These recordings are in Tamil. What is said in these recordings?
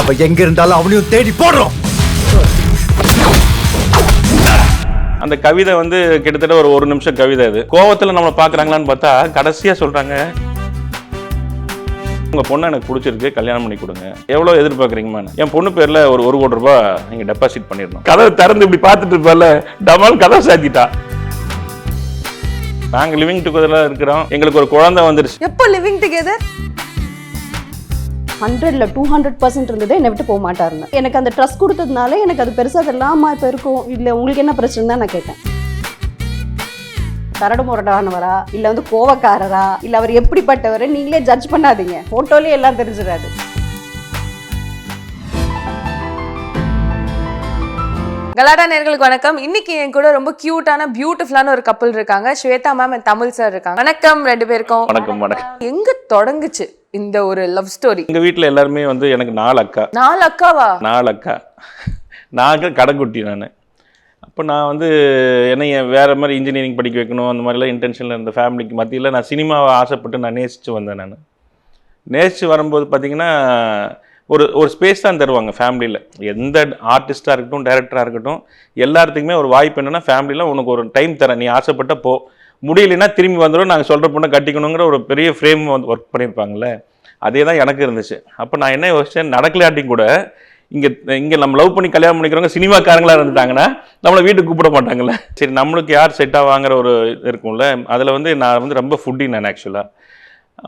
அவ எங்க இருந்தாலும் அவனையும் தேடி போடுறோம். அந்த கவிதை வந்து கிட்டத்தட்ட ஒரு ஒரு நிமிஷம் கவிதை அது. கோவத்துல நம்மளை பாக்குறாங்களான்னு பார்த்தா கடைசியா சொல்றாங்க உங்க பொண்ணு எனக்கு பிடிச்சிருக்கு கல்யாணம் பண்ணி கொடுங்க. எவ்வளவு எதிர்பார்க்குறீங்கம்மா? என் பொண்ணு பேர்ல ஒரு ஒரு கோடி ரூபாய் நீங்க டெபாசிட் பண்ணிடணும். கதவை திறந்து இப்படி பார்த்துட்டு இருப்பல டமால் கதவை சாத்திட்டா? நாங்க லிவிங் டுகெதர்ல இருக்கிறோம். எங்களுக்கு ஒரு குழந்தை வந்துருச்சு. எப்போ லிவிங் டுகெதர் ஹண்ட்ரட்ல டூ ஹண்ட்ரட் பர்சன்ட் இருந்தது என்னை விட்டு போக மாட்டாருங்க. எனக்கு அந்த ட்ரஸ்ட் கொடுத்ததுனால எனக்கு அது பெருசாக தெரியலாமா இப்போ இருக்கும். இல்லை உங்களுக்கு என்ன பிரச்சனை தான் நான் கேட்டேன். கரடு முரடானவரா? இல்லை வந்து கோவக்காரரா? இல்லை அவர் எப்படிப்பட்டவர்? நீங்களே ஜட்ஜ் பண்ணாதீங்க. ஃபோட்டோலேயே எல்லாம் தெரிஞ்சிடாது. கலாடா நேர்களுக்கு வணக்கம். இன்னைக்கு என் கூட ரொம்ப கியூட்டான பியூட்டிஃபுல்லான ஒரு கப்பல் இருக்காங்க. ஸ்வேதா மேம் தமிழ் சார் இருக்காங்க. வணக்கம் ரெண்டு பேருக்கும். வணக்கம் வணக்கம். எங்க தொடங்குச்சு இந்த ஒரு லவ் ஸ்டோரி எங்க வீட்ல எல்லாருமே வந்து எனக்கு நாலு அக்கா. நாலு அக்காவா? நாலு அக்கா. நான் கடைக்குட்டி நான். அப்போ நான் வந்து என்னைய வேற மாதிரி இன்ஜினியரிங் படிக்க வைக்கணும் அந்த மாதிரிலாம் இன்டென்ஷனில் இருந்த ஃபேமிலிக்கு மத்தியில் நான் சினிமாவை ஆசைப்பட்டு நான் நேசித்து வந்தேன் நான். நேசித்து வரும்போது பார்த்தீங்கன்னா ஒரு ஒரு ஸ்பேஸ் தான் தருவாங்க ஃபேமிலியில் எந்த ஆர்டிஸ்ட்டாக இருக்கட்டும் டைரக்டராக இருக்கட்டும் எல்லாத்துக்குமே ஒரு வாய்ப்பு என்னென்னா ஃபேமிலியில் உனக்கு ஒரு டைம் தரேன். நீ ஆசைப்பட்ட போ. முடியலைன்னா திரும்பி வந்துடும் நாங்கள் சொல்கிற பொண்ணை கட்டிக்கணுங்கிற ஒரு பெரிய ஃப்ரேம் வந்து ஒர்க் பண்ணியிருப்பாங்கல்ல. அதே தான் எனக்கு இருந்துச்சு. அப்போ நான் என்ன யோசிச்சேன் நடக்கலாட்டியும் கூட இங்கே இங்கே நம்ம லவ் பண்ணி கல்யாணம் பண்ணிக்கிறவங்க சினிமாக்காரங்களாக இருந்துட்டாங்கன்னா நம்மளை வீட்டுக்கு கூப்பிட மாட்டாங்கல்ல. சரி நம்மளுக்கு யார் செட் ஆவாங்கிற ஒரு இது இருக்கும்ல அதில் வந்து நான் வந்து ரொம்ப ஃபுட்டி நான் ஆக்சுவலாக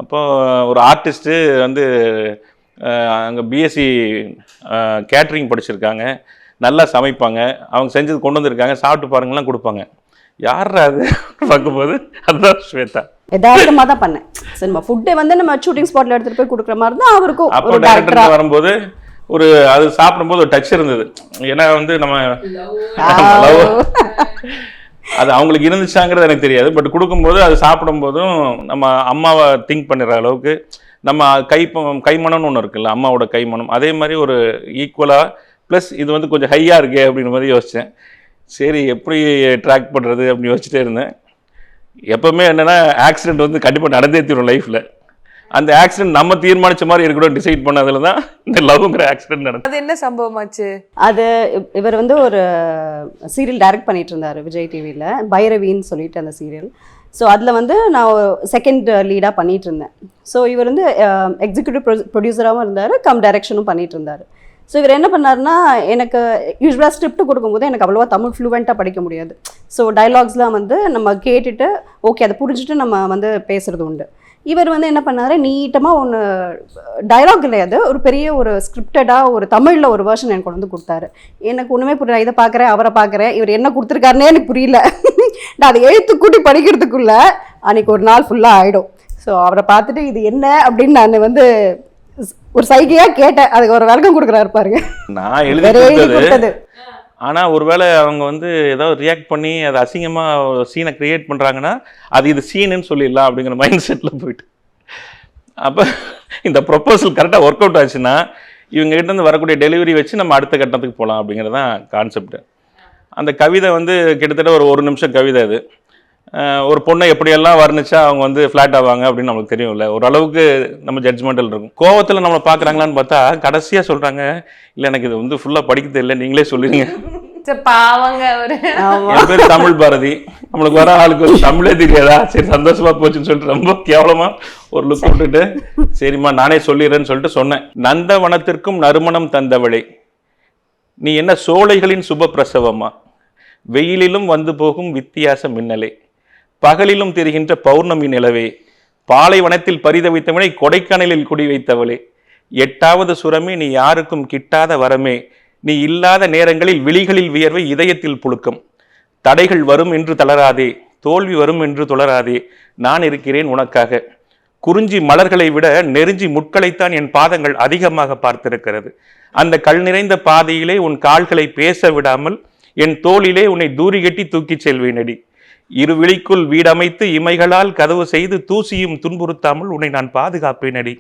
அப்போது ஒரு ஆர்டிஸ்ட்டு வந்து அங்கே பிஎஸ்சி கேட்ரிங் படிச்சிருக்காங்க. நல்லா சமைப்பாங்க. அவங்க செஞ்சது கொண்டு வந்திருக்காங்க. சாப்பிட்டு பாருங்கலாம் கொடுப்பாங்க. யாரா அது? பார்க்கும்போது அதுதான் ஸ்வேதா. யதார்த்தமாக தான் பண்ணேன். நம்ம ஃபுட்டை வந்து நம்ம ஷூட்டிங் ஸ்பாட்ல எடுத்துட்டு போய் கொடுக்குற மாதிரி தான் அவருக்கும் அப்போ டேரக்டரா வரும்போது ஒரு அது சாப்பிடும்போது ஒரு டச் இருந்தது. ஏன்னா வந்து நம்ம. அது அவங்களுக்கு இருந்துச்சாங்கிறது எனக்கு தெரியாது. பட் கொடுக்கும்போது அது சாப்பிடும்போதும் நம்ம அம்மாவை திங்க் பண்ணுற அளவுக்கு நம்ம கை கைமணம்னு ஒன்று இருக்குல்ல அம்மாவோட கைமணம் அதே மாதிரி ஒரு ஈக்குவலாக ப்ளஸ் இது வந்து கொஞ்சம் ஹையாக இருக்கே அப்படின்ற மாதிரி யோசித்தேன் சரி எப்படி ட்ராக் பண்ணுறது அப்படின்னு யோசிச்சுட்டே இருந்தேன். எப்பவுமே என்னன்னா ஆக்சிடென்ட் வந்து கண்டிப்பாக நடந்தே தீரும் லைஃப்பில் அந்த ஆக்சிடென்ட் நம்ம தீர்மானிச்ச மாதிரி இருக்கணும் டிசைட் பண்ணதுல தான் இந்த லவ்ங்கிற ஆக்சிடென்ட் நடந்தது. அது என்ன சம்பவமாச்சு? அது இவ்- இவர் வந்து ஒரு சீரியல் டைரக்ட் பண்ணிட்டு இருந்தார் விஜய் டிவியில் பைரவின்னு சொல்லிட்டு அந்த சீரியல் ஸோ அதில் வந்து நான் செகண்ட் லீடாக பண்ணிகிட்டு இருந்தேன் ஸோ இவர் வந்து எக்ஸிக்யூட்டிவ் ப்ரொடியூசராகவும் இருந்தார் கம் டைரக்ஷனும் பண்ணிகிட்டு இருந்தார் ஸோ இவர் என்ன பண்ணாருன்னா எனக்கு யூஸ்வலாக ஸ்கிரிப்ட் கொடுக்கும்போது எனக்கு அவ்வளோவா தமிழ் ஃப்ளூவெண்ட்டாக படிக்க முடியாது. ஸோ டைலாக்ஸ்லாம் வந்து நம்ம கேட்டுட்டு ஓகே அதை புரிஞ்சுட்டு நம்ம வந்து பேசுகிறது உண்டு. இவர் வந்து என்ன பண்ணாரு நீட்டமாக ஒன்று டைலாக் கிடையாது ஒரு பெரிய ஒரு ஸ்கிரிப்டடாக ஒரு தமிழில் ஒரு வேர்ஷன் எனக்கு கொண்டு வந்து கொடுத்தாரு. எனக்கு ஒன்றுமே புரியல இதை பார்க்குறேன் அவரை பார்க்குறேன் இவர் என்ன கொடுத்துருக்காருன்னே எனக்கு புரியல. நான் அதை எழுத்து கூட்டி படிக்கிறதுக்குள்ள அன்னைக்கு ஒரு நாள் ஃபுல்லாக ஆகிடும் ஸோ அவரை பார்த்துட்டு இது என்ன அப்படின்னு நான் வந்து ஒரு சைகையாக கேட்டேன். அதுக்கு ஒரு விளக்கம் கொடுக்குறாரு பாருங்க. நான் எழுதி வேற எழுதி கொடுத்தது. கொடுத்தது. ஆனா ஒருவேளை அவங்க வந்து ஏதாவது ரியாக்ட் பண்ணி அதை அசிங்கமா சீனை கிரியேட் பண்றாங்கன்னா அது இது சீனுன்னு சொல்லிடலாம் அப்படிங்கிற மைண்ட் செட்ல போயிட்டு. அப்ப இந்த ப்ரொப்போசல் கரெக்டாக ஒர்க் அவுட் ஆச்சுன்னா இவங்க கிட்ட இருந்து வரக்கூடிய டெலிவரி வச்சு நம்ம அடுத்த கட்டத்துக்கு போகலாம் அப்படிங்கிறது தான் கான்செப்ட் அந்த கவிதை வந்து கிட்டத்தட்ட ஒரு ஒரு நிமிஷம் கவிதை அது. ஒரு பொண்ணை எப்படியெல்லாம் வர்ணிச்சா அவங்க வந்து ஃப்ளாட் ஆவாங்க அப்படின்னு நமக்கு தெரியும்ல. ஓரளவுக்கு நம்ம ஜட்ஜ்மெண்டல் இருக்கும். கோவத்தில் நம்மளை பார்க்குறாங்களான்னு பார்த்தா கடைசியாக சொல்கிறாங்க இல்லை எனக்கு இது வந்து ஃபுல்லாக படிக்க தெரியல நீங்களே சொல்லிடுங்க சரி பாவங்க என் பேர் தமிழ் பாரதி. நம்மளுக்கு வர ஆளுக்கு வந்து தமிழே தெரியாதா? சரி சந்தோஷமா போச்சுன்னு சொல்லிட்டு ரொம்ப கேவலமா ஒரு லுக் விட்டுட்டு சரிம்மா நானே சொல்லிடுறேன்னு சொல்லிட்டு சொன்னேன். நந்தவனத்திற்கும் நறுமணம் தந்தவளே. நீ என்ன சோலைகளின் சுப பிரசவமா வெயிலிலும் வந்து போகும் வித்தியாச மின்னலே. பகலிலும் தெரிகின்ற பௌர்ணமி நிலவே பாலைவனத்தில் பரிதவித்தவனை கொடைக்கானலில் குடி வைத்தவளே எட்டாவது சுரமே நீ யாருக்கும் கிட்டாத வரமே. நீ இல்லாத நேரங்களில் விழிகளில் வியர்வை இதயத்தில் புழுக்கம். தடைகள் வரும் என்று தளராதே தோல்வி வரும் என்று துளராதே நான் இருக்கிறேன் உனக்காக. குறிஞ்சி மலர்களை விட நெருஞ்சி முட்களைத்தான் என் பாதங்கள் அதிகமாக பார்த்திருக்கிறது. அந்த கல் நிறைந்த பாதையிலே உன் கால்களை பேச விடாமல் என் தோளிலே உன்னை தூரி கட்டி தூக்கிச் செல்வேனடி இரு விழிக்குள் வீடமைத்து இமைகளால் கதவு செய்து தூசியும் துன்புறுத்தாமல் உன்னை நான் பாதுகாப்பேனடி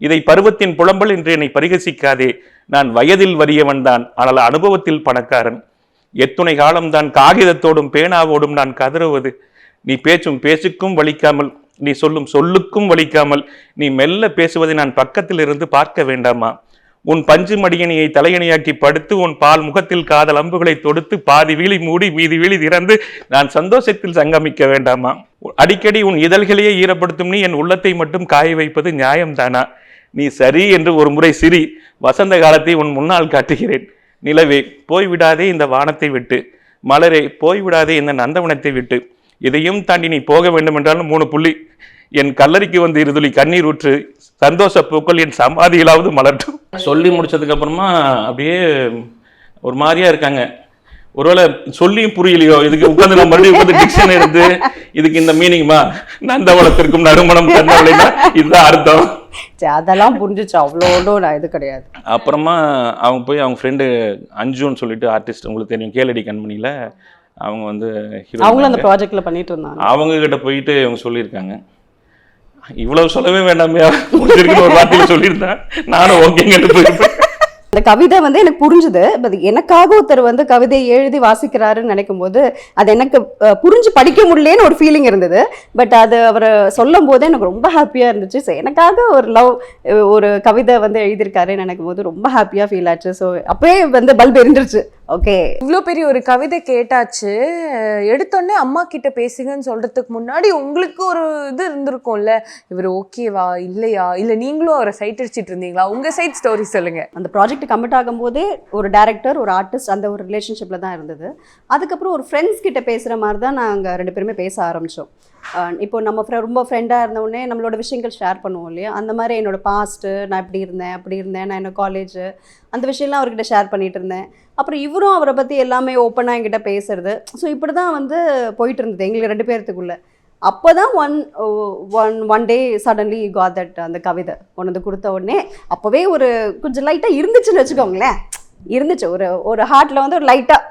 இதை பருவத்தின் புலம்பல் என்று என்னை பரிகசிக்காதே. நான் வயதில் வறியவன்தான் ஆனால் அனுபவத்தில் பணக்காரன். எத்துணை காலம்தான் காகிதத்தோடும் பேனாவோடும் நான் கதறுவது. நீ பேச்சும் பேச்சுக்கும் வலிக்காமல் நீ சொல்லும் சொல்லுக்கும் வலிக்காமல் நீ மெல்ல பேசுவதை நான் பக்கத்தில் இருந்து பார்க்க வேண்டாமா? உன் பஞ்சு மடியணியை தலையணியாக்கி படுத்து உன் பால் முகத்தில் காதல் அம்புகளை தொடுத்து பாதி வீழி மூடி மீதி வீழி திறந்து நான் சந்தோஷத்தில் சங்கமிக்க வேண்டாமா? அடிக்கடி உன் இதழ்களையே ஈரப்படுத்தும் நீ என் உள்ளத்தை மட்டும் காய வைப்பது நியாயம்தானா? நீ சரி என்று ஒரு முறை சிரி வசந்த காலத்தை உன் முன்னால் காட்டுகிறேன். நிலவே போய்விடாதே இந்த வானத்தை விட்டு. மலரே போய்விடாதே இந்த நந்தவனத்தை விட்டு. இதையும் தாண்டி நீ போக வேண்டும் என்றாலும் மூணு புள்ளி. என் கல்லறைக்கு வந்து இருதுளி கண்ணீர் ஊற்று சந்தோஷ பூக்கள் என் சமாதியிலாவது மலர்ட்டும் சொல்லி முடிச்சதுக்கு அப்புறமா அப்படியே ஒரு மாதிரியா இருக்காங்க. ஒருவேளை சொல்லியும் புரியலையோ? இதுக்கு உட்காந்து நம்ம மறுபடியும் உட்காந்து டிக்ஷன் எடுத்து இதுக்கு இந்த மீனிங்மா நந்தவனத்திற்கும் நறுமணம் தந்தவளைனா இதுதான் அர்த்தம். அதெல்லாம் புரிஞ்சிச்சு? அவ்வளோ ஒன்றும் நான் இது கிடையாது. அப்புறமா அவங்க போய் அவங்க ஃப்ரெண்டு அஞ்சுன்னு சொல்லிட்டு ஆர்டிஸ்ட் உங்களுக்கு தெரியும் கேளடி கண்மணியில். அவங்க வந்து அவங்களும் அந்த. ப்ராஜெக்ட்ல பண்ணிட்டு இருந்தாங்க. அவங்க கிட்ட போயிட்டு அவங்க சொல்லியிருக்காங்க. இவ்வளவு சொல்லவே வேண்டாமே. ஒரு வார்த்தையில சொல்லியிருந்தேன். நானும் ஓகேங்கிட்டு போயிருப்பேன். அந்த கவிதை வந்து எனக்கு புரிஞ்சுது. பட் எனக்காக ஒருத்தர் வந்து கவிதை எழுதி வாசிக்கிறாருன்னு நினைக்கும் போது அது எனக்கு புரிஞ்சு படிக்க முடியலன்னு ஒரு ஃபீலிங் இருந்தது. பட் அது அவர் சொல்லும் போது எனக்கு ரொம்ப ஹாப்பியாக இருந்துச்சு. ஸோ எனக்காக ஒரு லவ் ஒரு கவிதை வந்து எழுதியிருக்காருன்னு நினைக்கும் போது ரொம்ப ஹாப்பியாக ஃபீல் ஆச்சு. ஸோ அப்பயே வந்து பல்ப் எரிஞ்சிருச்சு. ஓகே. இவ்ளோ பெரிய ஒரு கவிதை கேட்டாச்சு. எடுத்தோடனே அம்மா கிட்ட பேசுங்கன்னு சொல்றதுக்கு முன்னாடி உங்களுக்கு ஒரு இது இருந்திருக்கும்ல. இவர் ஓகேவா? இல்லையா? இல்ல நீங்களும் அவரை சைட் அடிச்சிட்டு இருந்தீங்களா? உங்க சைட் ஸ்டோரி சொல்லுங்க. அந்த ப்ராஜெக்ட் கமிட் ஆகும்போதே ஒரு டேரக்டர் ஒரு ஆர்டிஸ்ட் அந்த ஒரு ரிலேஷன்ஷிப்பில் தான் இருந்தது. அதுக்கப்புறம் ஒரு ஃப்ரெண்ட்ஸ் கிட்ட பேசுகிற மாதிரி தான் நாங்கள் ரெண்டு பேருமே பேச ஆரம்பித்தோம் இப்போ நம்ம fri- ரொம்ப ஃப்ரெண்டாக இருந்தவுடனே நம்மளோட விஷயங்கள் ஷேர் பண்ணுவோம் இல்லையா? அந்த மாதிரி என்னோட பாஸ்ட்டு நான் இப்படி இருந்தேன் அப்படி இருந்தேன் நான் என்ன காலேஜ் அந்த விஷயம்லாம் அவர்கிட்ட ஷேர் பண்ணிட்டு இருந்தேன். அப்புறம் இவரும் அவரை பற்றி எல்லாமே ஓப்பனாக என்கிட்ட பேசுறது. ஸோ இப்படி தான் வந்து போயிட்டு இருந்தது எங்களுக்கு ரெண்டு பேர்த்துக்குள்ளே. அப்போ தான் one one one day suddenly got that அந்த கவிதை கொண்டு வந்து கொடுத்த உடனே அப்போவே ஒரு கொஞ்சம் லைட்டாக இருந்துச்சுன்னு வச்சுக்கோங்களேன். இருந்துச்சு ஒரு ஒரு ஹார்ட்டில் வந்து ஒரு லைட்டாக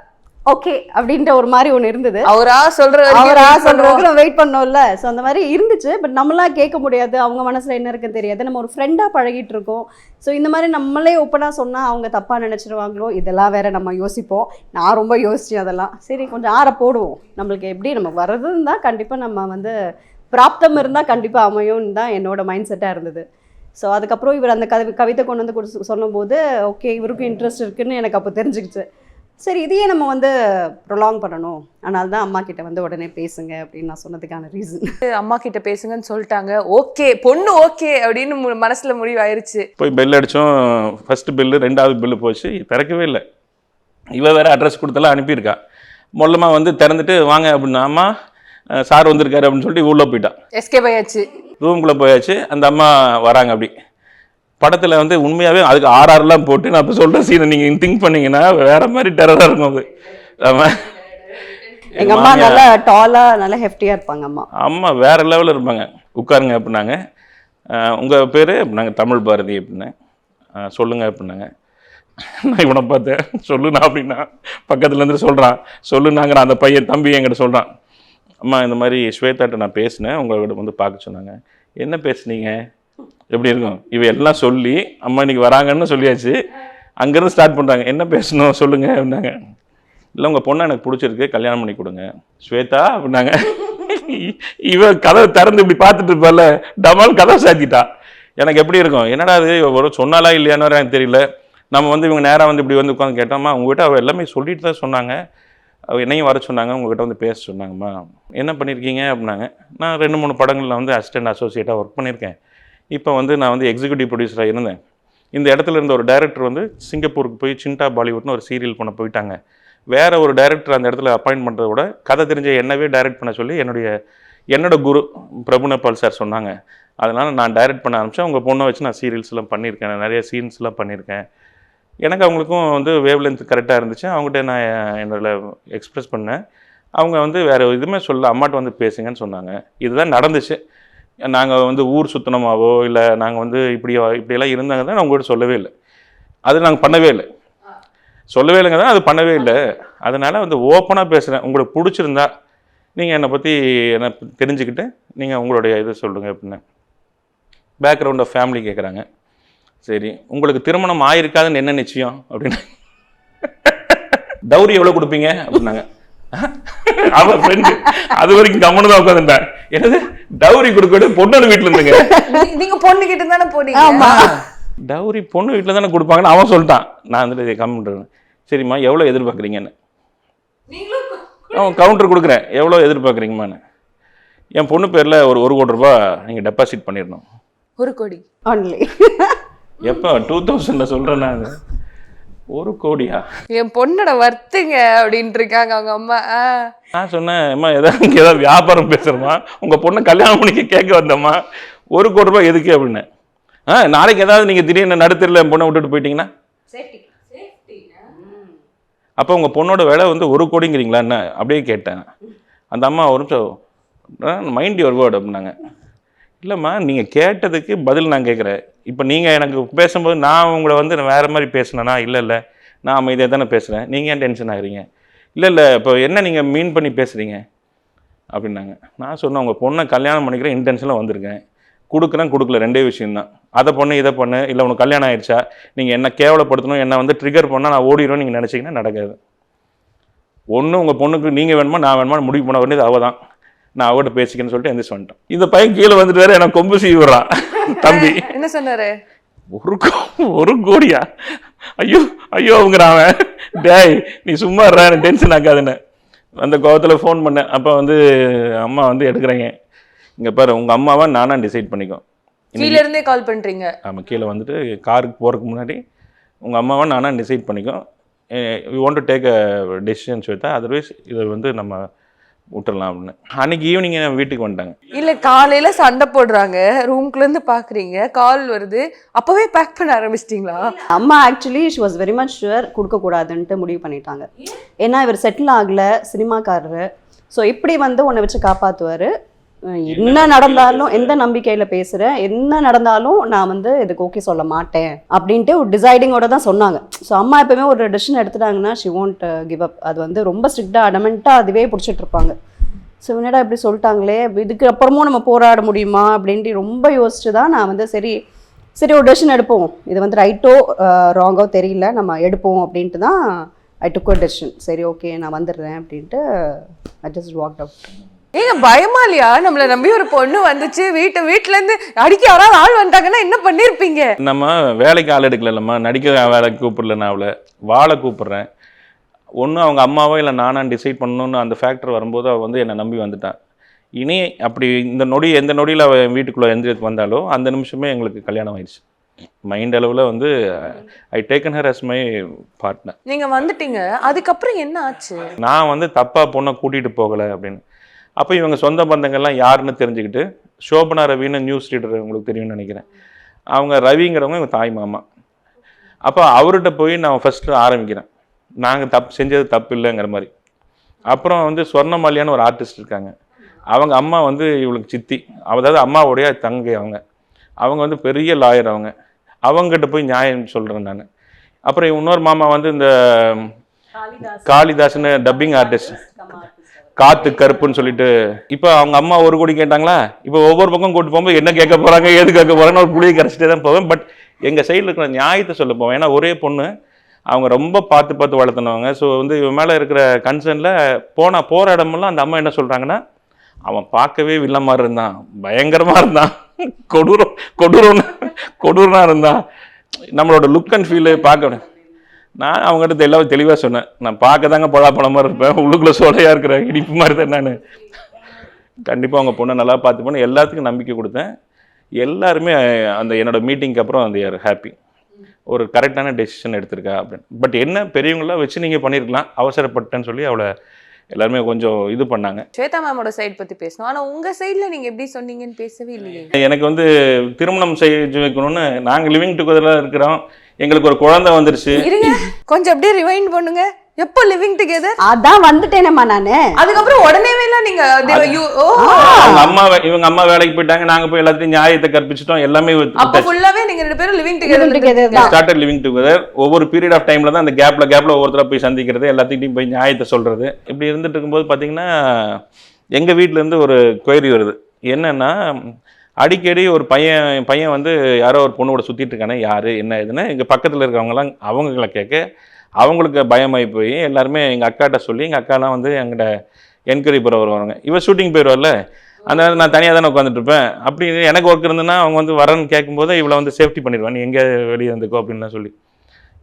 ஓகே அப்படின்ற ஒரு மாதிரி ஒன்று இருந்தது. அவரா சொல்ற அவரா. சொல்றதுக்கு நம்ம வெயிட் பண்ணோம்ல. ஸோ அந்த மாதிரி இருந்துச்சு. பட் நம்மளா கேட்க முடியாது. அவங்க மனசுல என்ன இருக்குன்னு தெரியாது. நம்ம ஒரு ஃப்ரெண்டாக பழகிட்டு இருக்கோம். ஸோ இந்த மாதிரி நம்மளே ஓப்பனாக சொன்னால் அவங்க தப்பாக நினச்சிருவாங்களோ? இதெல்லாம் வேற நம்ம யோசிப்போம். நான் ரொம்ப யோசிச்சேன் அதெல்லாம். சரி கொஞ்சம் ஆற போடுவோம். நம்மளுக்கு எப்படி நம்ம வர்றதுன்னு தான் கண்டிப்பாக நம்ம வந்து பிராப்தம் இருந்தால் கண்டிப்பாக அமையும்னு தான் என்னோட மைண்ட் செட்டாக இருந்தது. ஸோ அதுக்கப்புறம் இவர் அந்த கவி கவிதை கொண்டு வந்து கொடுத்து சொல்லும்போது ஓகே இவருக்கும் இன்ட்ரெஸ்ட் இருக்குன்னு எனக்கு அப்போ தெரிஞ்சுக்கிச்சு. சரி இதையே நம்ம வந்து ப்ரொலாங் பண்ணணும். அதனால தான் அம்மா கிட்ட வந்து உடனே பேசுங்க அப்படின்னு நான் சொன்னதுக்கான ரீசன் அம்மா கிட்ட பேசுங்கன்னு சொல்லிட்டாங்க. ஓகே பொண்ணு ஓகே அப்படின்னு மனசுல முடிவாயிருச்சு. போய் பெல் அடித்தோம் ஃபஸ்ட்டு பில்லு ரெண்டாவது பில்லு போச்சு. திறக்கவே இல்லை. இவ வேற அட்ரஸ் கொடுத்தெல்லாம் அனுப்பியிருக்கா. மொல்லமா வந்து திறந்துட்டு வாங்க அப்படின்னா அம்மா அஹ், சார் வந்திருக்காரு அப்படின்னு சொல்லிட்டு உள்ளே போயிட்டான் எஸ்கேப் ஆயாச்சு. ரூம்குள்ளே போயாச்சு. அந்த அம்மா வராங்க அப்படி. படத்தில் வந்து உண்மையாகவே அதுக்கு ஆர்ஆர்லாம் போட்டு நான் இப்போ சொல்கிற சீனை நீங்கள் திங்க் பண்ணீங்கன்னா வேற மாதிரி டெரராக இருக்கும் அது. ஆமாம் எங்க அம்மா நல்லா டாலா நல்லா ஹெஃப்டியா இருப்பாங்க அம்மா. அம்மா வேற லெவலில் இருப்பாங்க. உட்காருங்க அப்படின்னாங்க. உங்கள் பேர்? அப்படின்னாங்க. தமிழ் பாரதி அப்படின்னேன். "அஹ், சொல்லுங்க அப்படின்னாங்க. நான் இவனை பார்த்தேன். சொல்லுண்ணா அப்படின்னா பக்கத்துல இருந்து சொல்கிறான் சொல்லுனாங்கிற அந்த பையன் தம்பி என்கிட்ட சொல்கிறான் அம்மா இந்த மாதிரி ஸ்வேதாட்ட நான் பேசினேன். உங்கள்கிட்ட வந்து பார்க்க சொன்னாங்க. என்ன பேசுனீங்க? எப்படி இருக்கும்? இவையெல்லாம் எல்லாம் சொல்லி அம்மா இன்னைக்கு வராங்கன்னு சொல்லியாச்சு. அங்கேருந்து ஸ்டார்ட் பண்ணுறாங்க என்ன பேசணும்? சொல்லுங்கள் அப்படின்னாங்க. இல்லை உங்கள் பொண்ணை எனக்கு பிடிச்சிருக்கு கல்யாணம் பண்ணி கொடுங்க. ஸ்வேதா அப்படின்னாங்க. இவ கதவை திறந்து இப்படி பார்த்துட்டு இருப்பால டமால் கதவை சாத்திட்டா. எனக்கு எப்படி இருக்கும்? என்னடா அது ஒரு சொன்னாலா இல்லையானோ எனக்கு தெரியல. நம்ம வந்து இவங்க நேராக வந்து இப்படி வந்து உட்காந்து கேட்டோம்மா உங்ககிட்ட அவள் எல்லாமே சொல்லிட்டு தான் சொன்னாங்க. அவள் என்னையும் வர சொன்னாங்க உங்ககிட்ட வந்து பேச சொன்னாங்கம்மா. என்ன பண்ணியிருக்கீங்க அப்படின்னாங்க. நான் ரெண்டு மூணு படங்களில் வந்து அசிஸ்டன்ட் அசோசியேட்டாக ஒர்க் பண்ணியிருக்கேன் இப்போ வந்து நான் வந்து எக்ஸிக்யூட்டிவ் ப்ரொடியூசராக இருந்தேன். இந்த இடத்துல இருந்த ஒரு டைரக்டர் வந்து சிங்கப்பூருக்கு போய் சின்டா பாலிவுட்னு ஒரு சீரியல் பண்ண போயிட்டாங்க. வேறு ஒரு டைரக்டர் அந்த இடத்துல அப்பாயின்ட் பண்ணுறத விட கதை தெரிஞ்ச என்னவே டைரக்ட் பண்ண சொல்லி என்னுடைய என்னோட குரு பிரபுநபால் சார் சொன்னாங்க. அதனால் நான் டைரக்ட் பண்ண ஆரம்பித்தேன் உங்கள் பொண்ணை வச்சு நான் சீரியல்ஸ்லாம் பண்ணியிருக்கேன். நிறைய சீன்ஸ்லாம் பண்ணியிருக்கேன். எனக்கு அவங்களுக்கும் வந்து வேவ் லென்த் கரெக்டாக இருந்துச்சு. அவங்ககிட்ட நான் என்னோட எக்ஸ்ப்ரெஸ் பண்ணேன். அவங்க வந்து வேறு எதுவுமே சொல்ல அம்மாட்ட வந்து பேசுங்கன்னு சொன்னாங்க. இதுதான் நடந்துச்சு. நாங்கள் வந்து ஊர் சுத்தனமாவோ இல்லை நாங்கள் வந்து இப்படி இப்படியெல்லாம் இருந்தாங்க தான் நான் உங்கள்கிட்ட சொல்லவே இல்லை. அது நாங்கள் பண்ணவே இல்லை. சொல்லவே இல்லைங்க தான் அது பண்ணவே இல்லை. அதனால் வந்து ஓப்பனாக பேசுகிறேன் உங்களுக்கு பிடிச்சிருந்தா நீங்கள் என்னை பற்றி என்னை தெரிஞ்சுக்கிட்டு நீங்கள் உங்களுடைய இதை சொல்லுங்கள் அப்படின்னு. பேக்ரவுண்ட் ஆஃப் ஃபேமிலி கேட்குறாங்க சரி உங்களுக்கு திருமணம் ஆயிருக்காதுன்னு என்ன நிச்சயம் அப்படின்னு. டவுரி எவ்வளோ கொடுப்பீங்க? அப்படின்னாங்க. அவன் ஃப்ரெண்டு அது வரைக்கும் கம்மனு தான் உட்காந்துட்டேன் என்னது? டவுரி கொடுக்கறது பொண்ணு வீட்டில் இருந்துங்க. நீங்க பொண்ணு கிட்ட தானே ஆமா. போனீங்க டவுரி பொண்ணு வீட்டில் தானே கொடுப்பாங்கன்னு அவன் சொல்லிட்டான். நான் வந்துட்டு கம்மின்றேன் சரிம்மா எவ்வளோ எதிர்பார்க்குறீங்கன்னு? அவன் கவுண்டர் கொடுக்குறேன். எவ்வளோ எதிர்பார்க்குறீங்கம்மான்னு. என் பொண்ணு பேரில் ஒரு ஒரு கோடி ரூபாய் நீங்கள் டெபாசிட் பண்ணிடணும். ஒரு கோடி. ஒன்லி எப்போ? டூ தௌசண்டில் சொல்கிறேன் நான். ஒரு கோடியா? என் பொண்ணோட வர்த்துங்க அப்படின்ட்டு இருக்காங்க அவங்க அம்மா. ஆ. நான் சொன்னேன் அம்மா ஏதாவது இங்கே ஏதாவது வியாபாரம் பேசுகிறோமா உங்கள் பொண்ணை கல்யாணம் பண்ணிக்க கேட்க வந்தம்மா. ஒரு கோடி ரூபாய் எதுக்கு அப்படின்னு. ஆ நாளைக்கு ஏதாவது நீங்கள் திடீர்னு நடுத்தரில் என் பொண்ணை விட்டுட்டு போயிட்டீங்கன்னா? அப்போ உங்கள் பொண்ணோட விலை வந்து ஒரு கோடிங்கிறீங்களா என்ன? அப்படியே கேட்டேன். அந்த அம்மா ஒரு நிமிஷம் மைண்ட் யுவர் வேர்டு அப்படின்னாங்க. இல்லைம்மா நீங்கள் கேட்டதுக்கு பதில் நான் கேட்குறேன் இப்போ நீங்கள் எனக்கு பேசும்போது நான் உங்களை வந்து வேறு மாதிரி பேசினேனா? இல்லை இல்லை. நான் அமைதியாக தானே பேசுகிறேன் நீங்கள் ஏன் டென்ஷன் ஆகுறீங்க? இல்லை இல்லை. இப்போ என்ன நீங்கள் மீன் பண்ணி பேசுகிறீங்க அப்படின்னாங்க. நான் சொன்னேன் உங்கள் பொண்ணை கல்யாணம் பண்ணிக்கிற இன்டென்ஷனில் வந்திருக்கேன். கொடுக்குறேன் கொடுக்கல. ரெண்டே விஷயம்தான். அதை பொண்ணு இதை பண்ணு. இல்லை உனக்கு கல்யாணம் ஆயிடுச்சா? நீங்கள் என்ன கேவலப்படுத்தணும் என்ன வந்து ட்ரிகர் பண்ணால் நான் ஓடிடுவேன் நீங்கள் நினச்சிங்கன்னா நடக்காது. ஒன்று உங்கள் பொண்ணுக்கு நீங்கள் வேணுமா நான் வேணுமா முடிவு பண்ண வேண்டியது அவள் தான் நான் அவகிட்ட பேசிக்கன்னு சொல்லிட்டு எந்திரிச்சு வந்துட்டேன் இந்த பையன் கீழே வந்துட்டு வேற எனக்கு கொம்பு சீவி விடுறான். தம்பி. என்ன சொன்னாரு? ஒரு ஒரு கோடியா? ஐயோ ஐயோ அவங்கிறான் அவன். டேய் நீ சும்மா இருடா எனக்கு டென்ஷன் ஆக்காதுன்னு. அந்த கோவத்தில் ஃபோன் பண்ணேன். அப்போ வந்து அம்மா வந்து எடுக்கிறேங்க. இங்கே பாரு உங்கள் அம்மாவை நானா டிசைட் பண்ணிக்கோ கீழ இருந்தே கால் பண்றீங்க. ஆமாம் கீழே வந்துட்டு காருக்கு போகிறதுக்கு முன்னாடி உங்கள் அம்மாவை நானா டிசைட் பண்ணிக்கோ you want to take a decision சொல்லிட்டா அதர்வைஸ் இதை வந்து நம்ம விட்டுறலாம் அப்படின்னு. அன்னைக்கு ஈவினிங் என் வீட்டுக்கு வந்துட்டாங்க. இல்ல காலையில சண்டை போடுறாங்க. ரூம்குள்ள இருந்து பாக்குறீங்க. கால் வருது. அப்பவே பேக் பண்ண ஆரம்பிச்சிட்டீங்களா? அம்மா actually she was very much sure கொடுக்கக்கூடாதுன்ட்டு முடிவு பண்ணிட்டாங்க. ஏன்னா இவர் செட்டில் ஆகல சினிமாக்காரரு ஸோ இப்படி வந்து உன்னை வச்சு காப்பாற்றுவார் என்ன நடந்தாலும் எந்த நம்பிக்கையில் பேசுகிறேன் என்ன நடந்தாலும் நான் வந்து இதுக்கு ஓகே சொல்ல மாட்டேன் அப்படின்ட்டு ஒரு டிசைடிங்கோட தான் சொன்னாங்க. ஸோ அம்மா எப்பவுமே ஒரு டெசிஷன் எடுத்துட்டாங்கன்னா ஷி won't கிவ் அப் அது வந்து ரொம்ப ஸ்ட்ரிக்டாக அடமெண்ட்டாக அதுவே பிடிச்சிட்டு இருப்பாங்க. ஸோ என்னடா இப்படி சொல்லிட்டாங்களே? இதுக்கு அப்புறமும் நம்ம போராட முடியுமா? அப்படின்ட்டு ரொம்ப யோசிச்சு தான் நான் வந்து சரி சரி ஒரு டெசிஷன் எடுப்போம். இது வந்து ரைட்டோ ராங்கோ தெரியல நம்ம எடுப்போம் அப்படின்ட்டு தான் ஐ டுக் ஒரு டெசிஷன் சரி ஓகே நான் வந்துடுறேன் அப்படின்ட்டு ஐ ஜஸ்ட் வாக் அவுட் ஏங்க பயமா இல்லையா? நம்மள நம்பி ஒரு பொண்ணு வந்துச்சு வீட்டு வீட்டுல இருந்து அடிக்க யாராவது ஆள் வந்துட்டாங்கன்னா என்ன பண்ணிருப்பீங்க? நம்ம வேலைக்கு ஆள் எடுக்கலம்மா நடிக்க வேலைக்கு கூப்பிடல நான் அவளை. வாழை கூப்பிடுறேன். ஒன்று அவங்க அம்மாவோ இல்லை நானா டிசைட் பண்ணணும்னு அந்த ஃபேக்டர் வரும்போது அவள் வந்து என்னை நம்பி வந்துட்டான் இனி அப்படி இந்த நொடி எந்த நொடியில் அவள் வீட்டுக்குள்ளே எந்திரிச்சு வந்தாலோ அந்த நிமிஷமே எங்களுக்கு கல்யாணம் ஆயிடுச்சு. மைண்ட் அளவில் வந்து I taken her as my partner நீங்க வந்துட்டீங்க. அதுக்கப்புறம் என்ன ஆச்சு? நான் வந்து தப்பாக பொண்ணை கூட்டிகிட்டு போகலை அப்படின்னு. அப்போ இவங்க சொந்த பந்தங்கள்லாம் யாருன்னு தெரிஞ்சுக்கிட்டு சோபனா ரவின்னு நியூஸ் ரீடர் உங்களுக்கு தெரியும்னு நினைக்கிறேன். அவங்க ரவிங்கிறவங்க இவங்க தாய் மாமா. அப்போ அவர்கிட்ட போய் நான் ஃபஸ்ட்டு ஆரம்பிக்கிறேன். நாங்கள் தப்பு செஞ்சது தப்பு இல்லைங்கிற மாதிரி. அப்புறம் வந்து சொர்ணமாலியான்னு ஒரு ஆர்டிஸ்ட் இருக்காங்க. அவங்க அம்மா வந்து இவளுக்கு சித்தி. அதாவது அம்மாவுடைய தங்கை அவங்க. அவங்க வந்து பெரிய லாயர் அவங்க. அவங்ககிட்ட போய் நியாயம் சொல்கிறேன் நான். அப்புறம் இன்னொரு மாமா வந்து இந்த காளிதாஸ்னு டப்பிங் ஆர்டிஸ்ட் காத்து கருப்புன்னு சொல்லிட்டு. இப்போ அவங்க அம்மா ஒரு கோடி கேட்டாங்களா? இப்போ ஒவ்வொரு பக்கம் கூட்டு போகும்போது என்ன கேட்க போகிறாங்க ஏது கேட்க போகிறாங்கன்னு ஒரு புளியை கரைச்சிட்டே தான் போவேன். பட் எங்கள் சைடில் இருக்கிற நியாயத்தை சொல்ல போவேன். ஏன்னா ஒரே பொண்ணு அவங்க ரொம்ப பார்த்து பார்த்து வளர்த்துனவங்க. ஸோ வந்து இவன் மேலே இருக்கிற கன்சர்னில் போனால் போகிற இடமெல்லாம் அந்த அம்மா என்ன சொல்கிறாங்கன்னா அவன் பார்க்கவே வில்ல மாதிரி இருந்தான். பயங்கரமாக இருந்தான். கொடூரம் கொடூரம் கொடூரனாக இருந்தான். நம்மளோட லுக் அண்ட் ஃபீலு பார்க்க நான் அவங்ககிட்ட தெளிவாக தெளிவாக சொன்னேன். நான் பார்க்க தாங்க பழாப்பழம் மாதிரி இருப்பேன். உள்ளுக்குள்ளே சோலையாக இருக்கிற இடிப்பு மாதிரி தான் நான். கண்டிப்பாக அவங்க பொண்ணை நல்லா பார்த்துப்பேன்னு எல்லாத்துக்கும் நம்பிக்கை கொடுத்தேன். எல்லாருமே அந்த என்னோட மீட்டிங்க்கு அப்புறம் அந்த யார் ஹாப்பி ஒரு கரெக்டான டெசிஷன் எடுத்திருக்கா அப்படின்னு. பட் என்ன பெரியவங்களாம் வச்சு நீங்கள் பண்ணியிருக்கலாம் அவசரப்பட்டேன்னு சொல்லி அவளை எல்லாருமே கொஞ்சம் இது பண்ணாங்க. ஸ்வேதா மேமோட சைடு பத்தி பேசணும். ஆனா உங்க சைடுல நீங்க எப்படி சொன்னீங்கன்னு பேசவே இல்லையே. எனக்கு வந்து திருமணம் செய்து வைக்கணும்னு நாங்கள் லிவிங் டுகெதராக இருக்கிறோம். எங்களுக்கு ஒரு குழந்தை வந்துருச்சு. இருங்க. கொஞ்சம் அப்படியே ரிவைண்ட் பண்ணுங்க. எப்போ லிவிங் டுகெதர் அதான் வந்துட்டேனேம்மா நானு. அதுக்கப்புறம் உடனேவே எல்லாம் நீங்க அவங்க அம்மா இவங்க அம்மா வேலைக்கு போயிட்டாங்க. நாங்க போய் எல்லாத்தையும் நியாயத்தை கற்பிச்சிட்டோம். எல்லாமே அப்ப ஃபுல்லாவே நீங்க ரெண்டு பேரும் living Living together together. Started living together ஒவ்வொரு பீரியட் ஆஃப் டைம்ல தான் அந்த கேப்ல கேப்ல ஒவ்வொருத்தரா போய் சந்திக்கிறது எல்லாத்தையும் போய் நியாயத்தை சொல்றது. இப்படி இருந்துட்டு இருக்கும்போது பாத்தீங்கன்னா எங்க வீட்ல இருந்து ஒரு query வருது. என்னன்னா அடிக்கடி ஒரு பையன் பையன் வந்து யாரோ ஒரு பொண்ணோட சுற்றிட்டு இருக்கானே யார் என்ன இதுன்னு எங்கள் பக்கத்தில் இருக்கிறவங்கலாம் அவங்கள கேட்க அவங்களுக்கு பயமாகி போய் எல்லாருமே எங்கள் அக்காட்ட சொல்லி எங்கள் அக்காலாம் வந்து எங்கிட்ட என்கொயரி போகிற வருவாங்க. இவன் ஷூட்டிங் போயிடுவார்ல அந்த நான் தனியாக தானே உட்காந்துட்டு இருப்பேன். அப்படி எனக்கு ஒர்க் இருந்ததுன்னா அவங்க வந்து வரேன்னு கேட்கும்போது இவளை வந்து சேஃப்டி பண்ணிடுவேன். நீ எங்கே வெளியே வந்துக்கோ அப்படின்லாம் சொல்லி.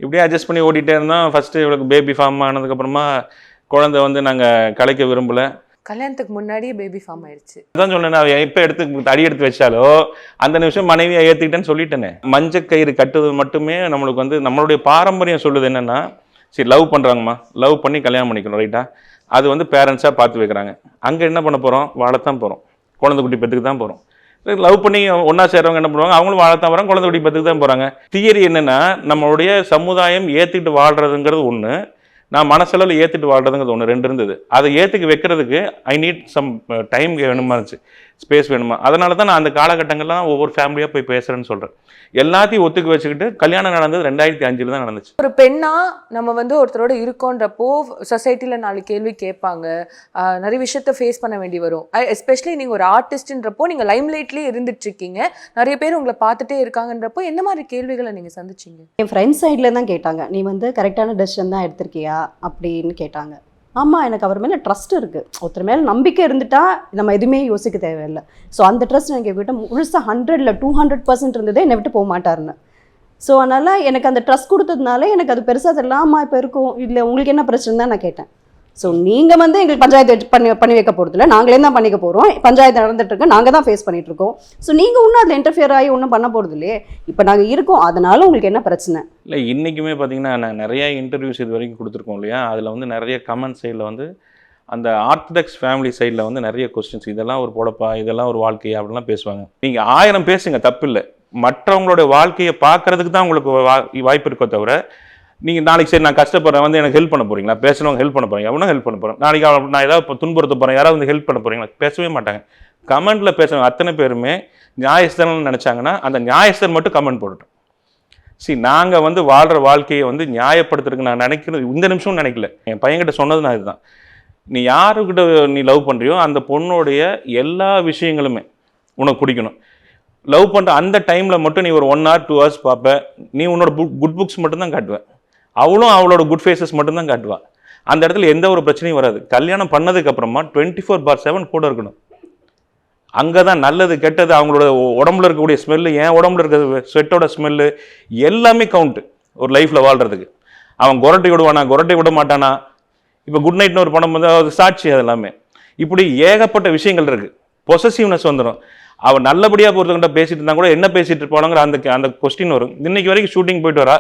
இப்படியே அட்ஜஸ்ட் பண்ணி ஓட்டிகிட்டே இருந்தோம். ஃபஸ்ட்டு இவளுக்கு பேபி ஃபார்ம் ஆனதுக்கப்புறமா குழந்தை வந்து நாங்கள் கலைக்க விரும்பலை. கல்யாணத்துக்கு முன்னாடியே பேபி ஃபார்ம் ஆயிடுச்சு. அதான் சொன்னேன் நான் எப்போ எடுத்து தடி எடுத்து வச்சாலோ அந்த நிமிஷம் மனைவியை ஏற்றுக்கிட்டேன்னு சொல்லிட்டேனே. மஞ்சள் கயிறு கட்டுவது மட்டுமே நம்மளுக்கு வந்து நம்மளுடைய பாரம்பரியம் சொல்லுது என்னென்னா சரி லவ் பண்ணுறாங்கம்மா லவ் பண்ணி கல்யாணம் பண்ணிக்கணும் ரைட்டா அது வந்து பேரண்ட்ஸாக பார்த்து வைக்கிறாங்க. அங்கே என்ன பண்ண போகிறோம் வாழத்தான் போகிறோம் குழந்தை குட்டி பெற்றுக்கு தான் போகிறோம் லவ் பண்ணி ஒன்றா சேர்றவங்க என்ன பண்ணுவாங்க? அவங்களும் வாழத்தான் வராங்க குழந்தை குட்டி பெற்றுக்கு தான் போகிறாங்க தியரி என்னென்னா நம்மளுடைய சமுதாயம் ஏற்றுக்கிட்டு வாழ்கிறதுங்கிறது ஒன்று நான் மனசளவில் ஏற்றுட்டு வாழ்றதுங்கிறது ஒன்று ரெண்டு இருந்தது. அதை ஏற்றுக்கு வைக்கிறதுக்கு ஐ நீட் சம் டைம் வேணுமா இருந்துச்சு. ஸ்பேஸ் வேணுமா? அதனால தான் நான் அந்த காலகட்டங்கள்லாம் ஒவ்வொரு ஃபேமிலியாக போய் பேசுகிறேன்னு சொல்கிறேன் எல்லாத்தையும் ஒத்துக்க வச்சுக்கிட்டு கல்யாணம் நடந்தது ரெண்டாயிரத்தி அஞ்சில் தான் நடந்துச்சு. ஒரு பெண்ணா நம்ம வந்து ஒருத்தரோட இருக்கோன்றப்போ சொசைட்டில நாலு கேள்வி கேட்பாங்க. நிறைய விஷயத்த ஃபேஸ் பண்ண வேண்டி வரும். எஸ்பெஷலி நீங்க ஒரு ஆர்டிஸ்ட்ன்றப்போ நீங்க லைம் லைட்லயே இருந்துட்டு இருக்கீங்க நிறைய பேர் உங்களை பார்த்துட்டே இருக்காங்கன்றப்போ எந்த மாதிரி கேள்விகளை நீங்க சந்திச்சீங்க? என் ஃப்ரெண்ட்ஸ் சைடில் தான் கேட்டாங்க. நீ வந்து கரெக்டான டெசிஷன் தான் எடுத்திருக்கியா? அப்படின்னு கேட்டாங்க. ஆமாம் எனக்கு அவர் மேலே ட்ரஸ்ட் இருக்குது ஒருத்தர் மேலே நம்பிக்கை இருந்துட்டா நம்ம எதுவுமே யோசிக்க தேவையில்லை. ஸோ அந்த ட்ரஸ்ட் எனக்கு கிட்ட முழுசாக ஹண்ட்ரடில் டூ ஹண்ட்ரட் பர்சன்ட் இருந்ததே என்னை விட்டு போக மாட்டாருன்னு. ஸோ அதனால் எனக்கு அந்த ட்ரஸ்ட் கொடுத்ததுனால எனக்கு அது பெருசாக தெரியல. இப்போ இருக்கும். இல்லை உங்களுக்கு என்ன பிரச்சனை தான் நான் கேட்டேன். ஸோ நீங்கள் வந்து எங்களுக்கு பஞ்சாயத்து பண்ணி பண்ணி வைக்க போகிறதில்ல நாங்களே தான் பண்ணிக்க போகிறோம் பஞ்சாயத்து நடந்துட்டுருக்கு நாங்கள் தான் ஃபேஸ் பண்ணிகிட்ருக்கோம் இருக்கோம். ஸோ நீங்கள் ஒன்றும் அதில் இன்டர்ஃபியர் ஆகி ஒன்றும் பண்ண போகிறது இல்லையே. இப்போ நாங்கள் இருக்கோம். அதனால உங்களுக்கு என்ன பிரச்சனை? இல்லை இன்றைக்குமே பார்த்தீங்கன்னா நான் நிறைய இன்டர்வியூஸ் இது வரைக்கும் கொடுத்துருக்கோம் இல்லையா? அதில் வந்து நிறைய கமெண்ட் சைடில் வந்து அந்த ஆர்த்தடாக்ஸ் ஃபேமிலி சைடில் வந்து நிறைய கொஸ்டின்ஸ் இதெல்லாம் ஒரு பொழப்பா இதெல்லாம் ஒரு வாழ்க்கையா அப்படிலாம் பேசுவாங்க. நீங்கள் ஆயிரம் பேசுங்க தப்பில்லை. மற்றவங்களுடைய வாழ்க்கையை பார்க்கறதுக்கு தான் உங்களுக்கு வா- வாய்ப்பு இருக்கோ தவிர நீங்கள் நாளைக்கு சரி நான் கஷ்டப்படுறேன் வந்து எனக்கு ஹெல்ப் பண்ண போறீங்களா? பேசுறவங்க ஹெல்ப் பண்ண போறீங்க எவனும் ஹெல்ப் பண்ண போகிறேன் நாளைக்கு நான் ஏதாவது இப்போ துன்புறுத்த போகிறேன் யாராவது வந்து ஹெல்ப் பண்ண போறீங்களா? பேசவே மாட்டாங்க. கமெண்ட்டில் பேசுறவங்க அத்தனை பேருமே நியாயஸ்தரன் நினச்சாங்கன்னா அந்த நியாயஸ்தர் மட்டும் கமெண்ட் போட்டுட்டோம் சரி நாங்கள் வந்து வாழ்கிற வாழ்க்கையை வந்து நியாயப்படுத்துறதுக்கு நான் நினைக்கிறது இந்த நிமிஷம் நினைக்கல. என் பையன்கிட்ட சொன்னது நான் இதுதான். நீ யாருக்கிட்ட நீ லவ் பண்ணுறியோ அந்த பொண்ணுடைய எல்லா விஷயங்களுமே உனக்கு பிடிக்கணும். லவ் பண்ணுற அந்த டைமில் மட்டும் நீ ஒரு ஒன் ஹவர் டூ ஹவர்ஸ் பார்ப்ப. நீ உன்னோட புக் குட் புக்ஸ் மட்டும்தான் காட்டுவேன் அவளும் அவளோட குட் ஃபேஸஸ் மட்டும்தான் காட்டுவாள் அந்த இடத்துல எந்த ஒரு பிரச்சனையும் வராது. கல்யாணம் பண்ணதுக்கு அப்புறமா டுவெண்ட்டி ஃபோர் பார் செவன் கூட இருக்கணும். அங்கே தான் நல்லது கெட்டது அவங்களோட உடம்புல இருக்கக்கூடிய ஸ்மெல்லு என் உடம்புல இருக்கிற ஸ்வெட்டோட ஸ்மெல்லு எல்லாமே கவுண்ட்டு ஒரு லைஃப்பில் வாழ்கிறதுக்கு அவன் குரட்டை விடுவானா குரட்டை விட மாட்டானா? இப்போ குட் நைட்னு ஒரு படம் வந்து அது சாட்சி அது எல்லாமே இப்படி ஏகப்பட்ட விஷயங்கள் இருக்குது பொசசிவ்னஸ் வந்துடும் அவன் நல்லபடியாக ஒருத்தவங்கிட்ட பேசிட்டு இருந்தா கூட என்ன பேசிட்டு இருப்பானுங்கிற அந்த அந்த கொஸ்டின் வரும். இன்னைக்கு வரைக்கும் ஷூட்டிங் போயிட்டு வரா.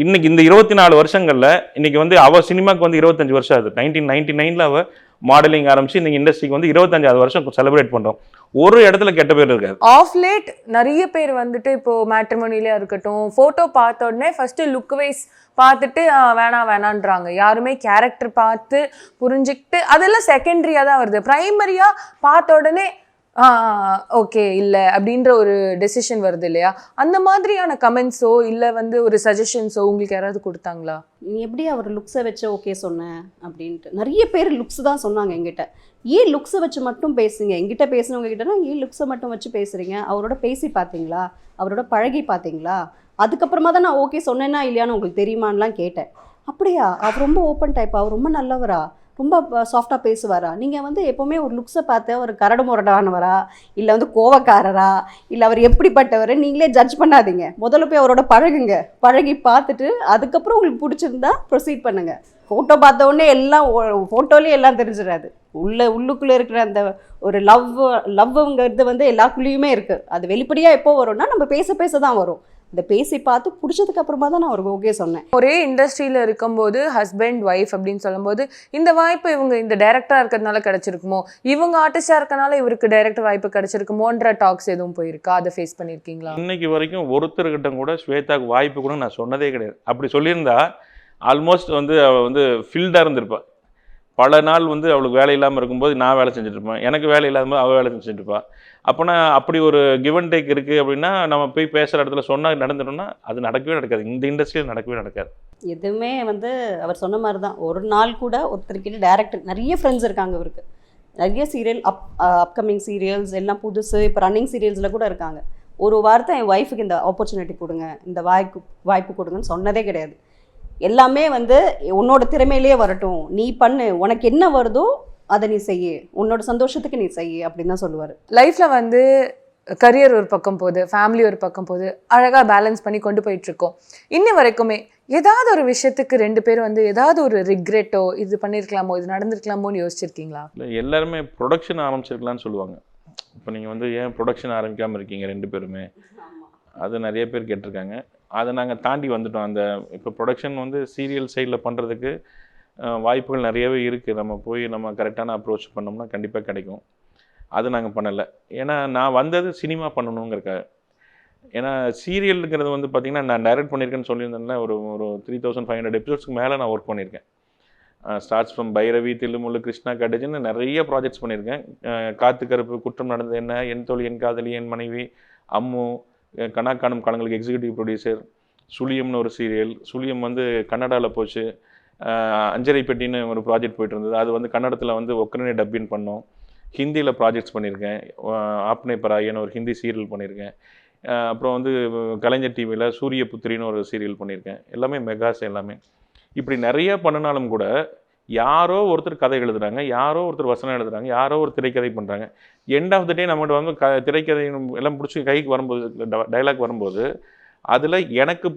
இன்னைக்கு இந்த இருபத்தி நாலு வருஷங்களில் இன்னைக்கு வந்து அவ சினிமாக்கு வந்து இருபத்தஞ்சு வருஷம் ஆகுது. நைன்டீன் நைன்டி நைனில் அவ மாடலிங் ஆரம்பிச்சு இன்னைக்கு இண்டஸ்ட்ரிக்கு வந்து இருபத்தஞ்சாவது வருஷம் செலிப்ரேட் பண்றோம். ஒரு இடத்துல கெட்ட பேர் இருக்காது. ஆஃப் லேட் நிறைய பேர் வந்துட்டு இப்போ மேட்ரிமோனிலே இருக்கட்டும் ஃபோட்டோ பார்த்த உடனே ஃபர்ஸ்ட் லுக் வைஸ் பார்த்துட்டு வேணாம் வேணான்றாங்க. யாருமே கேரக்டர் பார்த்து புரிஞ்சுக்கிட்டு அதெல்லாம் செகண்டரியாக தான் வருது. ப்ரைமரியாக பார்த்த உடனே ஓகே இல்லை அப்படின்ற ஒரு டெசிஷன் வருது இல்லையா? அந்த மாதிரியான கமெண்ட்ஸோ இல்லை வந்து ஒரு சஜஷன்ஸோ உங்களுக்கு யாராவது கொடுத்தாங்களா? நீ எப்படி அவர் லுக்ஸை வச்சு ஓகே சொன்ன? அப்படின்ட்டு. நிறைய பேர் லுக்ஸ் தான் சொன்னாங்க எங்கிட்ட ஏன் லுக்ஸை வச்சு மட்டும் பேசுங்க எங்கிட்ட பேசினவங்க கிட்டனா ஏன் லுக்ஸை மட்டும் வச்சு பேசுகிறீங்க அவரோட பேசி பார்த்தீங்களா? அவரோட பழகி பார்த்தீங்களா? அதுக்கப்புறமா தான் நான் ஓகே சொன்னேன்னா இல்லையான்னு உங்களுக்கு தெரியுமான்லாம் கேட்டேன். அப்படியா? அவர் ரொம்ப ஓப்பன் டைப் அவர் ரொம்ப நல்லவரா? ரொம்ப சாஃப்டாக பேசுவாரா? நீங்கள் வந்து எப்போவுமே ஒரு லுக்ஸை பார்த்து ஒரு கரடு முரடானவரா? இல்லை வந்து கோவக்காரரா? இல்லை அவர் எப்படிப்பட்டவர்? நீங்களே ஜட்ஜ் பண்ணாதீங்க. முதல்ல போய் அவரோட பழகுங்க. பழகி பார்த்துட்டு அதுக்கப்புறம் உங்களுக்கு பிடிச்சிருந்தா ப்ரொசீட் பண்ணுங்கள் ஃபோட்டோ பார்த்த உடனே எல்லாம் ஃபோட்டோலேயே எல்லாம் தெரிஞ்சிடாது. உள்ள உள்ளுக்குள்ளே இருக்கிற அந்த ஒரு லவ் லவ்ங்கிறது வந்து எல்லாக்குள்ளேயுமே இருக்குது அது வெளிப்படையாக எப்போ வரும்னா நம்ம பேச பேச தான் வரும். இந்த பேசி பார்த்து பிடிச்சதுக்கு அப்புறமா தான் நான் அவருக்கு ஓகே சொன்னேன். ஒரே இண்டஸ்ட்ரியில் இருக்கும்போது ஹஸ்பண்ட் ஒய்ஃப் அப்படின்னு சொல்லும்போது இந்த வாய்ப்பு இவங்க இந்த டைரக்டராக இருக்கிறதுனால கிடைச்சிருக்குமோ? இவங்க ஆர்டிஸ்டாக இருக்கனால இவருக்கு டைரக்டர் வாய்ப்பு கிடைச்சிருக்குமோன்ற டாக்ஸ் எதுவும் போயிருக்கா? அதை ஃபேஸ் பண்ணியிருக்கீங்களா? இன்னைக்கு வரைக்கும் ஒருத்தர்கிட்ட கூட ஸ்வேதாக்கு வாய்ப்பு கூட நான் சொன்னதே கிடையாது. அப்படி சொல்லியிருந்தா ஆல்மோஸ்ட் வந்து அவள் வந்து ஃபீல்டாக இருந்திருப்பா. பல நாள் வந்து அவளுக்கு வேலை இல்லாமல் இருக்கும்போது நான் வேலை செஞ்சுட்ருப்பேன் எனக்கு வேலை இல்லாத போது அவள் வேலை செஞ்சுட்டு அப்போனா அப்படி ஒரு கிவன் டேக் இருக்குது அப்படின்னா நம்ம போய் பேசுகிற இடத்துல சொன்னால் நடந்துட்டோம்னா அது நடக்கவே நடக்காது. இந்த இண்டஸ்ட்ரியில் நடக்கவே நடக்காது. எதுவுமே வந்து அவர் சொன்ன மாதிரி தான் ஒரு நாள் கூட ஒருத்தருக்கிட்ட டேரக்டர் நிறைய ஃப்ரெண்ட்ஸ் இருக்காங்க அவருக்கு நிறைய சீரியல் அப் அப்கமிங் சீரியல்ஸ் எல்லாம் புதுசு இப்போ ரன்னிங் சீரியல்ஸில் கூட இருக்காங்க. ஒரு வார்த்தை என் ஒய்ஃபுக்கு இந்த ஆப்பர்ச்சுனிட்டி கொடுங்க இந்த வாய்ப்பு வாய்ப்பு கொடுங்கன்னு சொன்னதே கிடையாது. எல்லாமே வந்து உன்னோட திறமையிலே வரட்டும். நீ பண்ணு. உனக்கு என்ன வருதோ அதை நீ செய்ய. உன்னோட சந்தோஷத்துக்கு நீ செய்ய அப்படின்னு தான் சொல்லுவார். லைஃப்ல வந்து கரியர் ஒரு பக்கம் போகுது ஃபேமிலி ஒரு பக்கம் போகுது அழகா பேலன்ஸ் பண்ணி கொண்டு போயிட்டு இருக்கோம். இன்னி வரைக்குமே ஏதாவது ஒரு விஷயத்துக்கு ரெண்டு பேரும் வந்து ஏதாவது ஒரு ரிக்ரெட்டோ இது பண்ணிருக்கலாமோ இது நடந்திருக்கலாமோன்னு யோசிச்சிருக்கீங்களா? இல்லை எல்லாருமே ப்ரொடக்ஷன் ஆரம்பிச்சிருக்கலாம்னு சொல்லுவாங்க. இப்போ நீங்கள் வந்து ஏன் ப்ரொடக்ஷன் ஆரம்பிக்காமல் இருக்கீங்க ரெண்டு பேருமே? அது நிறைய பேர் கேட்டிருக்காங்க. அதை நாங்கள் தாண்டி வந்துட்டோம். அந்த இப்போ ப்ரொடக்ஷன் வந்து சீரியல் சைடில் பண்ணுறதுக்கு வாய்ப்புகள் நிறையவே இருக்குது நம்ம போய் நம்ம கரெக்டான அப்ரோச் பண்ணோம்னா கண்டிப்பாக கிடைக்கும். அது நாங்கள் பண்ணலை. ஏன்னா நான் வந்தது சினிமா பண்ணணுங்கிறக்காக ஏன்னா சீரியலுங்கிறது வந்து பார்த்திங்கன்னா நான் டைரக்ட் பண்ணியிருக்கேன்னு சொல்லியிருந்தேன்ல ஒரு ஒரு த்ரீ தௌசண்ட் ஃபைவ் ஹண்ட்ரட் எபிசோட்ஸ்க்கு மேலே நான் ஒர்க் பண்ணியிருக்கேன் ஸ்டார்ட்ஸ் ஃப்ரம் பைரவி தில்லுமுள்ளு கிருஷ்ணா கட்டஜின்னு நிறைய ப்ராஜெக்ட்ஸ் பண்ணியிருக்கேன் காத்து கருப்பு குற்றம் நடந்தது என்ன? என் தோழி என் காதலி என் மனைவி அம்மு கனா காணும் காலங்களுக்கு எக்ஸிக்யூட்டிவ் ப்ரொடியூசர் சுழியம்னு ஒரு சீரியல் சுழியம் வந்து கன்னடாவில் போச்சு. அஞ்சரை பெட்டின்னு ஒரு ப்ராஜெக்ட் போயிட்டு இருந்தது அது வந்து கன்னடத்தில் வந்து ஒக்கரனே டப்பின் பண்ணோம். ஹிந்தியில் ப்ராஜெக்ட்ஸ் பண்ணியிருக்கேன். ஆப்னே பராயன்னு ஒரு ஹிந்தி சீரியல் பண்ணியிருக்கேன். அப்புறம் வந்து கலைஞர் டிவியில் சூரிய புத்திரின்னு ஒரு சீரியல் பண்ணியிருக்கேன். எல்லாமே மெகாஸ் எல்லாமே. இப்படி நிறைய பண்ணினாலும் கூட யாரோ ஒருத்தர் கதை எழுதுகிறாங்க யாரோ ஒருத்தர் வசனம் எழுதுகிறாங்க யாரோ ஒரு திரைக்கதை பண்ணுறாங்க எண்ட் ஆஃப் த டே நம்மகிட்ட வந்து க திரைக்கதை எல்லாம் பிடிச்சி கைக்கு வரும்போது டைலாக் வரும்போது அதில் எனக்கு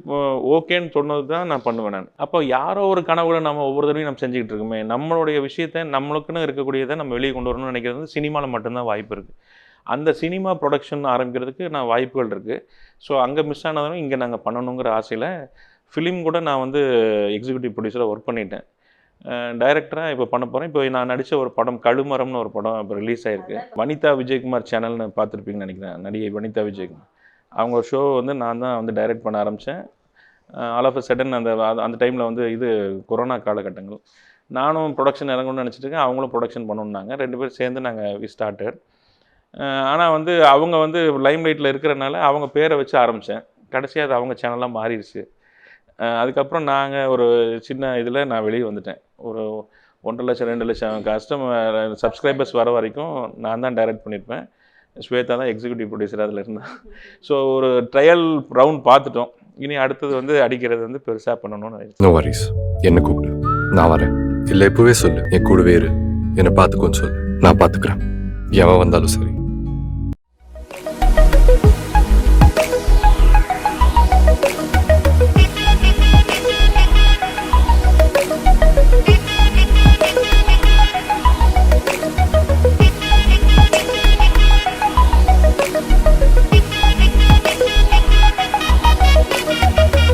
ஓகேன்னு சொன்னது தான் நான் பண்ணுவேன் நான். அப்போ யாரோ ஒரு கனவுல நம்ம ஒவ்வொரு தடவையும் நம்ம செஞ்சுக்கிட்டு இருக்கோமே நம்மளுடைய விஷயத்தை நம்மளுக்குன்னு இருக்கக்கூடியதை நம்ம வெளியே கொண்டு வரணும்னு நினைக்கிறது வந்து சினிமாவில் மட்டும்தான் வாய்ப்பு இருக்குது அந்த சினிமா ப்ரொடக்ஷன் ஆரம்பிக்கிறதுக்கு நான் வாய்ப்புகள் இருக்குது ஸோ அங்கே மிஸ் ஆனதும் இங்கே நாங்கள் பண்ணணுங்கிற ஆசையில் ஃபிலிம் கூட நான் வந்து எக்ஸிக்யூட்டிவ் ப்ரொடியூசராக ஒர்க் பண்ணிட்டேன். டைரக்டராக இப்போ பண்ண போகிறேன் இப்போ நான் நடித்த ஒரு படம் கழுமரம்னு ஒரு படம் இப்போ ரிலீஸ் ஆயிருக்கு. வனிதா விஜயகுமார் சேனல்னு பார்த்துருப்பீங்கன்னு நினைக்கிறேன். நடிகை வனிதா விஜயகுமார். அவங்க ஷோ வந்து நான் தான் வந்து டைரக்ட் பண்ண ஆரம்பித்தேன் ஆல் ஆஃப் அ சடன் அந்த அந்த டைமில் வந்து இது கொரோனா காலகட்டங்கள். நானும் ப்ரொடக்ஷன் இறங்கணும்னு நினச்சிட்டு இருக்கேன். அவங்களும் ப்ரொடக்ஷன் பண்ணணுன்னாங்க ரெண்டு பேரும் சேர்ந்து நாங்கள் வி ஸ்டார்டட் ஆனால் வந்து அவங்க வந்து லைம் லைட்டில் இருக்கிறனால அவங்க பேரை வச்சு ஆரம்பித்தேன் கடைசியாக அது அவங்க சேனலாக மாறிடுச்சு. அதுக்கப்புறம் நாங்கள் ஒரு சின்ன இதில் நான் வெளியே வந்துட்டேன். ஒரு ஒன்றரை லட்சம் ரெண்டு லட்சம் கஸ்டமர் சப்ஸ்கிரைபர்ஸ் வர வரைக்கும் நான் தான் டைரக்ட் பண்ணியிருப்பேன் ஸ்வேதா தான் எக்ஸிக்யூட்டிவ் ப்ரொடியூசர் அதில் இருந்தேன் ஸோ ஒரு ட்ரையல் ரவுண்ட் பார்த்துட்டோம். இனி அடுத்தது வந்து அடிக்கிறது வந்து பெருசாக பண்ணணும்னு நோ வரிஸ் என்ன கூப்பிடு. நான் வரேன். இல்லை இப்போவே சொல்லு. என் கூடவே இரு. என்னை பார்த்துக்கோன்னு சொல்லு. நான் பார்த்துக்குறேன். எவன் வந்தாலும் சரி.